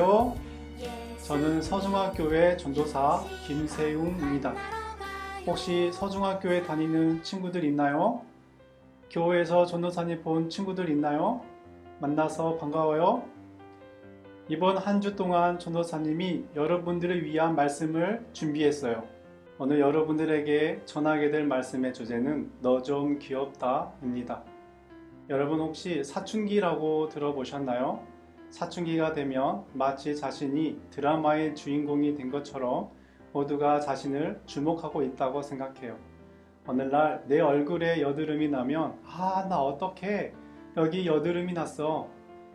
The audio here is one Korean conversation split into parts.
안녕하세요. 저는 서중학교의 전도사 김세웅입니다. 혹시 서중학교에 다니는 친구들 있나요? 교회에서 전도사님 본 친구들 있나요? 만나서 반가워요. 이번 한 주 동안 전도사님이 여러분들을 위한 말씀을 준비했어요. 오늘 여러분들에게 전하게 될 말씀의 주제는 너 좀 귀엽다입니다. 여러분 혹시 사춘기라고 들어보셨나요? 사춘기가 되면 마치 자신이 드라마의 주인공이 된 것처럼 모두가 자신을 주목하고 있다고 생각해요. 오늘날 내 얼굴에 여드름이 나면 아, 나 어떡해. 여기 여드름이 났어.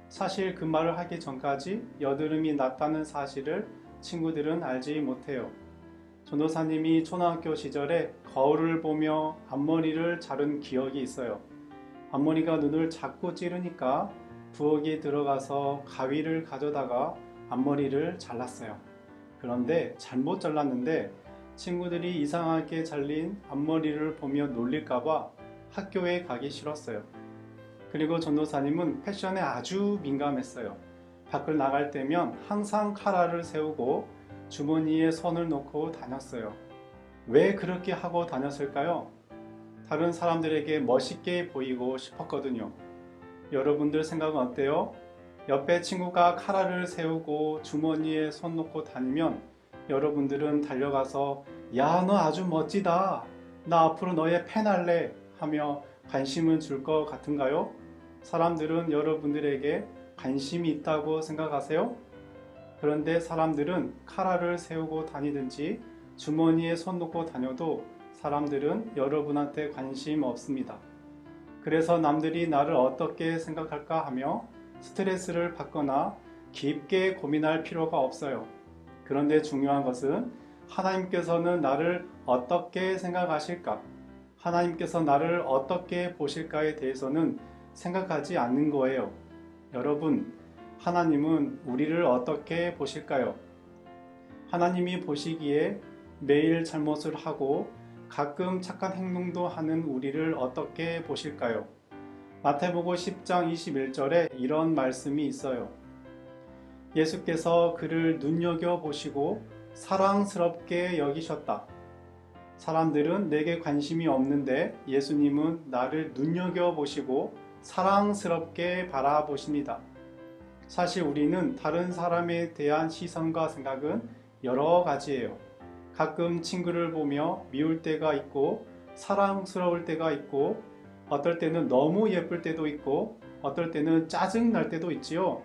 사실 그 말을 하기 전까지 여드름이 났다는 사실을 친구들은 알지 못해요. 전도사님이 초등학교 시절에 거울을 보며 앞머리를 자른 기억이 있어요. 앞머리가 눈을 자꾸 찌르니까 부엌에 들어가서 가위를 가져다가 앞머리를 잘랐어요. 그런데 잘못 잘랐는데 친구들이 이상하게 잘린 앞머리를 보며 놀릴까봐 학교에 가기 싫었어요. 그리고 전도사님은 패션에 아주 민감했어요. 밖을 나갈 때면 항상 카라를 세우고 주머니에 손을 놓고 다녔어요. 왜 그렇게 하고 다녔을까요? 다른 사람들에게 멋있게 보이고 싶었거든요. 여러분들 생각은 어때요? 옆에 친구가 카라를 세우고 주머니에 손 놓고 다니면 여러분들은 달려가서 야, 너 아주 멋지다. 나 앞으로 너의 팬 할래. 하며 관심을 줄 것 같은가요? 사람들은 여러분들에게 관심이 있다고 생각하세요? 그런데 사람들은 카라를 세우고 다니든지 주머니에 손 놓고 다녀도 사람들은 여러분한테 관심 없습니다. 그래서 남들이 나를 어떻게 생각할까 하며 스트레스를 받거나 깊게 고민할 필요가 없어요. 그런데 중요한 것은 하나님께서는 나를 어떻게 생각하실까? 하나님께서 나를 어떻게 보실까에 대해서는 생각하지 않는 거예요. 여러분, 하나님은 우리를 어떻게 보실까요? 하나님이 보시기에 매일 잘못을 하고 가끔 착한 행동도 하는 우리를 어떻게 보실까요? 마태복음 10장 21절에 이런 말씀이 있어요. 예수께서 그를 눈여겨 보시고 사랑스럽게 여기셨다. 사람들은 내게 관심이 없는데 예수님은 나를 눈여겨 보시고 사랑스럽게 바라보십니다. 사실 우리는 다른 사람에 대한 시선과 생각은 여러 가지예요. 가끔 친구를 보며 미울 때가 있고 사랑스러울 때가 있고 어떨 때는 너무 예쁠 때도 있고 어떨 때는 짜증 날 때도 있지요.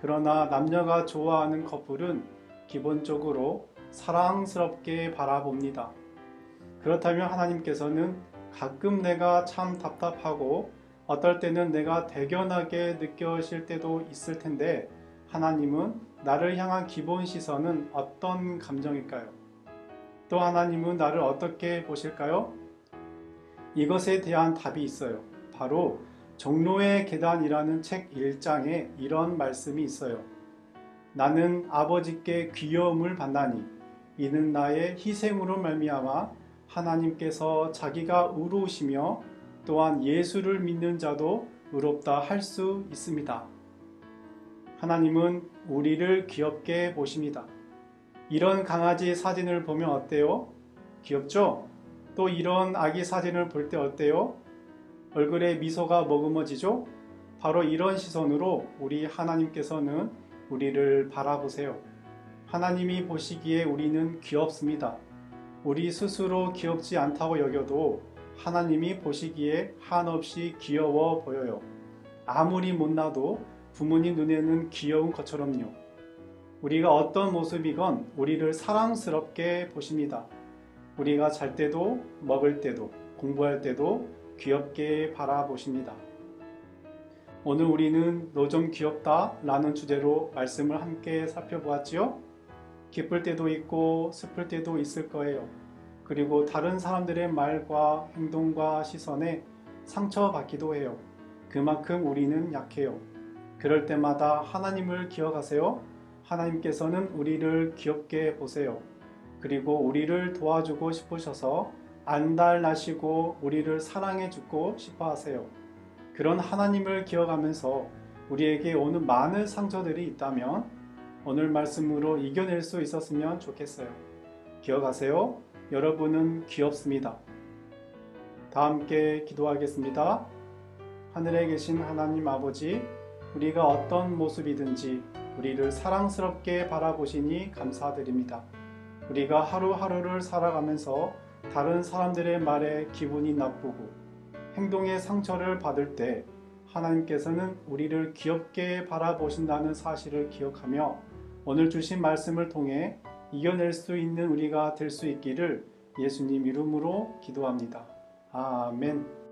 그러나 남녀가 좋아하는 커플은 기본적으로 사랑스럽게 바라봅니다. 그렇다면 하나님께서는 가끔 내가 참 답답하고 어떨 때는 내가 대견하게 느껴질 때도 있을 텐데 하나님은 나를 향한 기본 시선은 어떤 감정일까요? 또 하나님은 나를 어떻게 보실까요? 이것에 대한 답이 있어요. 바로 종로의 계단이라는 책 1장에 이런 말씀이 있어요. 나는 아버지께 귀여움을 받나니 이는 나의 희생으로 말미암아 하나님께서 자기가 의로우시며 또한 예수를 믿는 자도 의롭다 할 수 있습니다. 하나님은 우리를 귀엽게 보십니다. 이런 강아지 사진을 보면 어때요? 귀엽죠? 또 이런 아기 사진을 볼 때 어때요? 얼굴에 미소가 머금어지죠? 바로 이런 시선으로 우리 하나님께서는 우리를 바라보세요. 하나님이 보시기에 우리는 귀엽습니다. 우리 스스로 귀엽지 않다고 여겨도 하나님이 보시기에 한없이 귀여워 보여요. 아무리 못나도 부모님 눈에는 귀여운 것처럼요. 우리가 어떤 모습이건 우리를 사랑스럽게 보십니다. 우리가 잘 때도 먹을 때도 공부할 때도 귀엽게 바라보십니다. 오늘 우리는 너 좀 귀엽다 라는 주제로 말씀을 함께 살펴보았지요. 기쁠 때도 있고 슬플 때도 있을 거예요. 그리고 다른 사람들의 말과 행동과 시선에 상처받기도 해요. 그만큼 우리는 약해요. 그럴 때마다 하나님을 기억하세요. 하나님께서는 우리를 귀엽게 보세요. 그리고 우리를 도와주고 싶으셔서 안달나시고 우리를 사랑해 주고 싶어 하세요. 그런 하나님을 기억하면서 우리에게 오는 많은 상처들이 있다면 오늘 말씀으로 이겨낼 수 있었으면 좋겠어요. 기억하세요. 여러분은 귀엽습니다. 다 함께 기도하겠습니다. 하늘에 계신 하나님 아버지, 우리가 어떤 모습이든지 우리를 사랑스럽게 바라보시니 감사드립니다. 우리가 하루하루를 살아가면서 다른 사람들의 말에 기분이 나쁘고 행동에 상처를 받을 때 하나님께서는 우리를 귀엽게 바라보신다는 사실을 기억하며 오늘 주신 말씀을 통해 이겨낼 수 있는 우리가 될 수 있기를 예수님 이름으로 기도합니다. 아멘.